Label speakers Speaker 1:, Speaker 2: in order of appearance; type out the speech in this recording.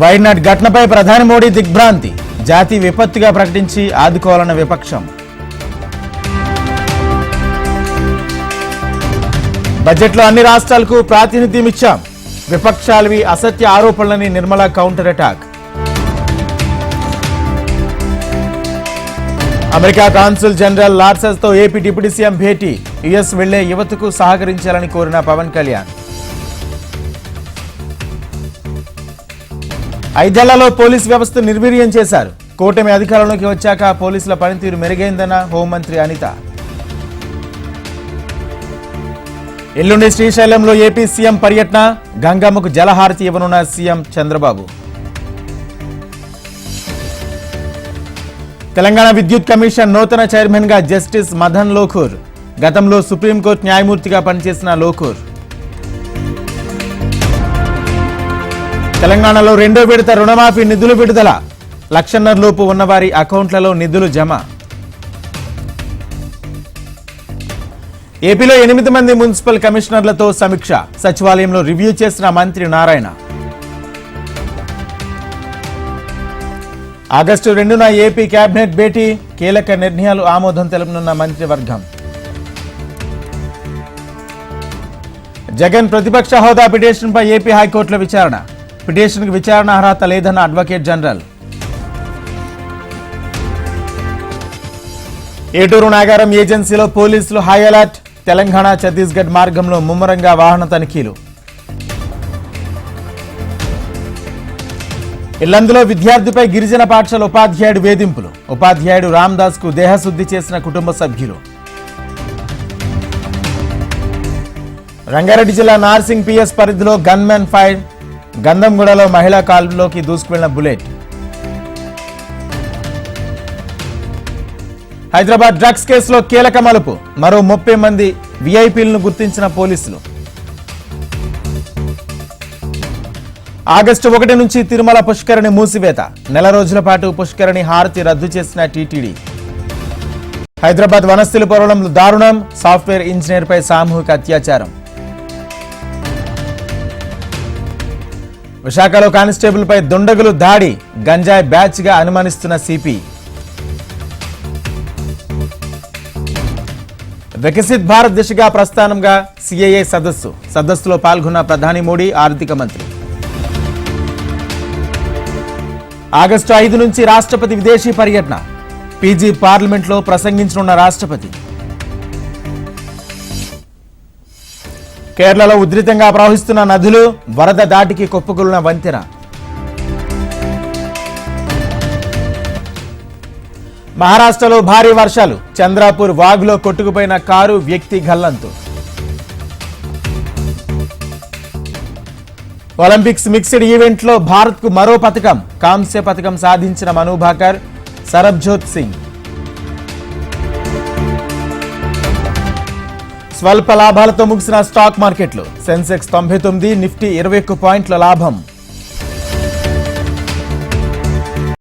Speaker 1: వైనాడ్ ఘటనపై ప్రధాని మోడీ దిగ్భ్రాంతి? జాతి విపత్తుగా ప్రకటించి ఆదుకోవాలన్న విపక్షం. బడ్జెట్లో అన్ని రాష్ట్రాలకు ప్రాతినిధ్యం ఇచ్చాం. విపక్షాలవి అసత్య ఆరోపణలని Nirmala counter attack. America consul general లార్సెస్తో AP deputy CM భేటీ. యుఎస్ వెళ్ళే యువతకు సహకరించాలని కోరిన పవన్ కళ్యాణ్. ఐదేళ్ళలో పోలీస్ వ్యవస్థ నిర్వీర్యం చేశారు. కూటమి అధికారంలోకి వచ్చాక పోలీసుల పనితీరు మెరుగైందన్న హోంమంత్రి అనిత. ఎల్లుండి శ్రీశైలంలో ఏపీ సీఎం పర్యటన గంగమ్మకు జలహారతి ఇవ్వనున్న సీఎం చంద్రబాబు. తెలంగాణ విద్యుత్ కమిషన్ నూతన చైర్మన్గా జస్టిస్ మదన్ లోకూర్. గతంలో సుప్రీంకోర్టు న్యాయమూర్తిగా పనిచేసిన లోకూర్. తెలంగాణలో రెండో విడత రుణమాఫీ నిధులు విడుదల. లక్షన్నర లోపు ఉన్నవారి అకౌంట్లలో నిధులు జమ. ఏపీలో ఎనిమిది మంది మున్సిపల్ కమిషనర్లతో సమీక్ష. సచివాలయంలో రివ్యూ చేసిన మంత్రి నారాయణ. ఆగస్టు రెండున ఏపీ కేబినెట్ భేటీ. కీలక నిర్ణయాలు ఆమోదం తెలుపనున్న మంత్రివర్గం. జగన్ ప్రతిపక్ష హోదా పిటిషన్పై ఏపీ హైకోర్టులో విచారణ. పిటిషన్కు విచారణ అర్హత లేదన్న అడ్వకేట్ జనరల్. ఏటూరు నాగారం ఏజెన్సీలో పోలీసులు హై అలర్ట్. తెలంగాణ ఛత్తీస్గఢ్ మార్గంలో ముమ్మరంగా వాహన తనిఖీలు. ఇల్లందులో విద్యార్థిపై గిరిజన పాఠశాల ఉపాధ్యాయుడు వేధింపులు. ఉపాధ్యాయుడు రామ్దాస్కు దేహశుద్ధి చేసిన కుటుంబ సభ్యులు. రంగారెడ్డి జిల్లా నార్సింగ్ పిఎస్ పరిధిలో గన్మెన్ ఫైర్. గంధంగూడలో మహిళా కాల్లోకి దూసుకువెళ్ళిన బుల్లెట్. హైదరాబాద్ డ్రగ్స్ కేసులో కీలక మలుపు. మరో ముప్పై మంది విఐపీలను గుర్తించిన పోలీసులు. ఆగస్టు ఒకటి నుంచి తిరుమల పుష్కరిణి మూసివేత. నెల రోజుల పాటు పుష్కరిణి హారతి రద్దు చేసిన టీటీడీ. హైదరాబాద్ వనస్థిల పొరలంలో దారుణం. సాఫ్ట్వేర్ ఇంజనీర్ పై సామూహిక అత్యాచారం. విశాఖలో కానిస్టేబుల్పై దుండగులు దాడి గంజాయి బ్యాచ్గా అనుమానిస్తున్న సిపి. వికసిత్ భారత్ దిశగా ప్రస్థానంగా సిఐఏ సదస్సు. సదస్సులో పాల్గొన్న ప్రధాని మోడీ ఆర్థిక మంత్రి. ఆగస్టు ఐదు నుంచి రాష్ట్రపతి విదేశీ పర్యటన. పీజీ పార్లమెంట్లో ప్రసంగించనున్న రాష్ట్రపతి. కేరళలో ఉధృతంగా ప్రవహిస్తున్న నదులు వరద దాటికి కొప్పుకున్న వంతెన. మహారాష్ట్రలో భారీ వర్షాలు. చంద్రాపూర్ వాగులో కొట్టుకుపోయిన కారు వ్యక్తి గల్లంతు. ఒలింపిక్స్ మిక్స్డ్ ఈవెంట్లో భారత్కు మరో పథకం కాంస్య పథకం సాధించిన మను భాకర్ సరబ్జోత్ సింగ్. స్వల్ప లాభాలతో ముగిసిన స్టాక్ మార్కెట్లు. సెన్సెక్స్ తొంభై తొమ్మిది నిఫ్టీ ఇరవై ఒక్క పాయింట్ల లాభం.